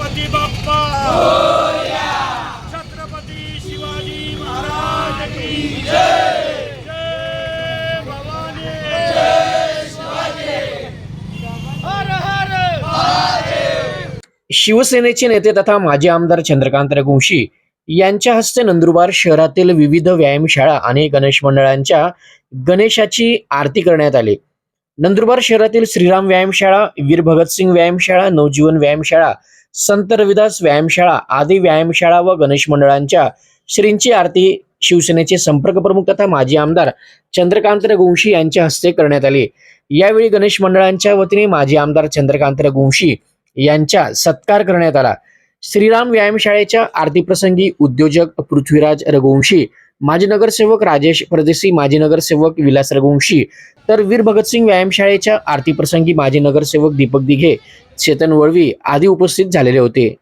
गणपती बाप्पा. छत्रपती शिवाजी महाराज की जय. भवानी. हर हर. शिवसेनेचे नेते तथा माजी आमदार चंद्रकांत रघुवंशी यांच्या हस्ते नंदुरबार शहरातील विविध व्यायामशाळा आणि गणेश मंडळांच्या गणेशाची आरती करण्यात आली. नंदुरबार शहरातील श्रीराम व्यायामशाळा वीर भगतसिंग व्यायामशाळा नवजीवन व्यायामशाळा संत रविदास व्यायामशाळा आदी व्यायामशाळा व गणेश मंडळांच्या श्रींची आरती शिवसेनेचे संपर्क प्रमुख तथा माजी आमदार चंद्रकांत रघुवंशी यांच्या हस्ते करण्यात आली. यावेळी गणेश मंडळांच्या वतीने माजी आमदार चंद्रकांत रघुवंशी यांच्या सत्कार करण्यात आला. श्रीराम व्यायामशाळेच्या आरतीप्रसंगी उद्योजक पृथ्वीराज रघुवंशी माजी नगरसेवक राजेश परदेशी माजी नगरसेवक विलास रघुवंशी तर वीर भगतसिंग व्यायामशाळेच्या आरतीप्रसंगी माजी नगरसेवक दीपक दिघे चेतन वळवी आदी उपस्थित झालेले होते.